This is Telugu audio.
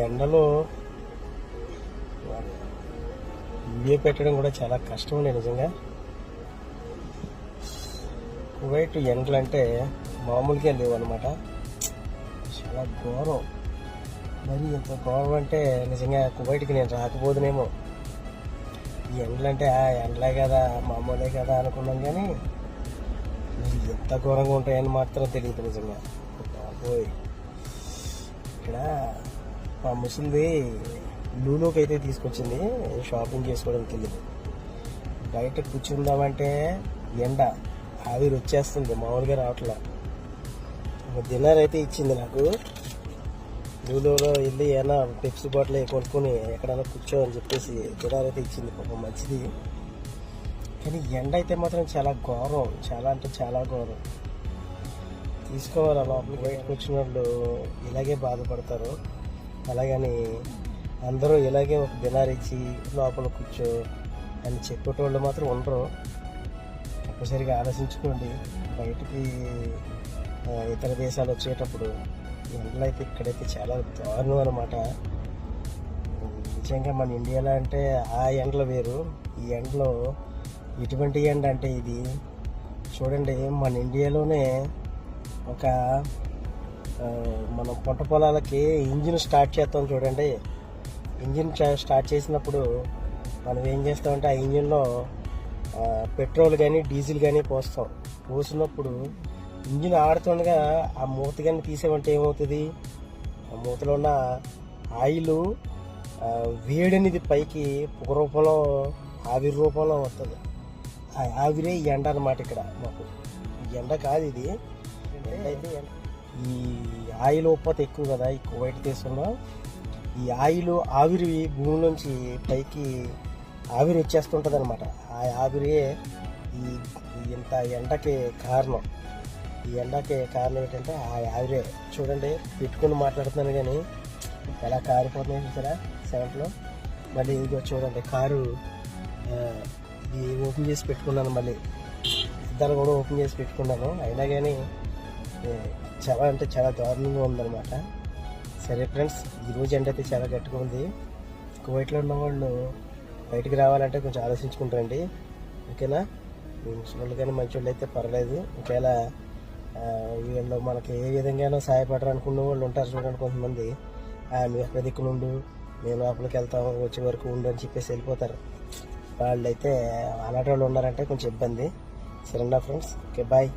ఎండలో వీడియో పెట్టడం కూడా చాలా కష్టం నిజంగా. కువైట్ ఎండలు అంటే మామూలుగా లేవు అనమాట చాలా ఘోరం. మరి ఇంత ఘోరం అంటే నిజంగా కువైట్కి నేను రాకపోదునేమో. ఈ ఎండలు అంటే ఆ ఎండలే కదా మామూలే కదా అనుకున్నాం కానీ ఎంత ఘోరంగా ఉంటాయని మాత్రం తెలియదు నిజంగా. బాబోయ్. ఇక్కడ మా ముసలిది లూలోకి అయితే తీసుకొచ్చింది. షాపింగ్ చేసుకోవడానికి వెళ్ళి బయట కూర్చుందామంటే ఎండ ఆవిరి వచ్చేస్తుంది. మామూలుగా రావట్లే. డిన్నర్ అయితే ఇచ్చింది నాకు. లూలోలో వెళ్ళి ఏమైనా పెప్సీ బాటిల్ కొనుక్కొని ఎక్కడైనా కూర్చో అని చెప్పేసి డిన్నర్ అయితే ఇచ్చింది. పాపం మంచిది. కానీ ఎండ అయితే మాత్రం చాలా ఘోరం. చాలా అంటే చాలా ఘోరం. తీసుకోవాలి లోపలికి? బయటకు వచ్చిన వాళ్ళు ఇలాగే బాధపడతారు. అలాగని అందరూ ఇలాగే ఒక డిన్నర్ ఇచ్చి లోపల కూర్చో అని చెప్పేటోళ్ళు మాత్రం ఉండరు. ఒక్కసారిగా ఆలోచించుకోండి. బయటికి ఇతర దేశాలు వచ్చేటప్పుడు ఎండలు అయితే ఇక్కడైతే చాలా దారుణం అనమాట నిజంగా మన ఇండియాలో అంటే ఆ ఎండలు వేరు. ఈ ఎండలో ఎటువంటి ఎండ అంటే ఇది. చూడండి మన ఇండియాలోనే ఒక మనం పంట పొలాలకి ఇంజిన్ స్టార్ట్ చేస్తాం చూడండి. ఇంజిన్ స్టార్ట్ చేసినప్పుడు మనం ఏం చేస్తామంటే ఆ ఇంజిన్లో పెట్రోల్ కానీ డీజిల్ కానీ పోస్తాం. పోసినప్పుడు ఇంజిన్ ఆడుతుండగా ఆ మూత కానీ తీసేమంటే ఏమవుతుంది? ఆ మూతలో ఉన్న ఆయిల్ వేడి అనేది పైకి పొగ రూపంలో ఆవిరి రూపంలో వస్తుంది ఆ ఆవిరే ఎండ అనమాట ఇక్కడ మాకు. ఈ ఎండ కాదు ఇది. ఎండ అయితే ఎండ. ఈ ఆయిల్ ఉత్పత్తి ఎక్కువ కదా ఈ కువైట్ దేశంలో. ఈ ఆయిల్ ఆవిరి భూమి నుంచి పైకి ఆవిరి వచ్చేస్తుంటుంది అనమాట ఆ ఆవిరియే ఈ ఇంత ఎండకి కారణం. ఈ ఎండకి కారణం ఏంటంటే ఆ ఆవిరే. చూడండి పెట్టుకుని మాట్లాడుతున్నాను కానీ ఎలా కారిపోతున్నాయి చూసారా? సెవెంట్లో మళ్ళీ ఇదిగో చూడండి కారు ఇది ఓపెన్ చేసి పెట్టుకున్నాను మళ్ళీ. ఇద్దరు కూడా ఓపెన్ చేసి పెట్టుకున్నాను. అయినా కానీ చాలా అంటే చాలా దారుణంగా ఉందన్నమాట. సరే ఫ్రెండ్స్ ఈరోజు ఎండ అయితే చాలా గట్టిగా ఉంది. కువైట్లో ఉన్న వాళ్ళు బయటికి రావాలంటే కొంచెం ఆలోచించుకుంటారండి. ఓకేనా? ముసలి కానీ మంచి వాళ్ళు అయితే పర్లేదు ఒకవేళ వీళ్ళు మనకి ఏ విధంగానో సహాయపడరు అనుకున్న వాళ్ళు ఉంటారు చూడండి కొంతమంది. "ఆ, అక్కడ ఎక్కడ మేము లోపలికి వెళ్తాము వచ్చే వరకు ఉండు అని చెప్పేసి వెళ్ళిపోతారు. వాళ్ళైతే అలాంటి వాళ్ళు ఉన్నారంటే కొంచెం ఇబ్బంది. సరేనా ఫ్రెండ్స్? Okay bye.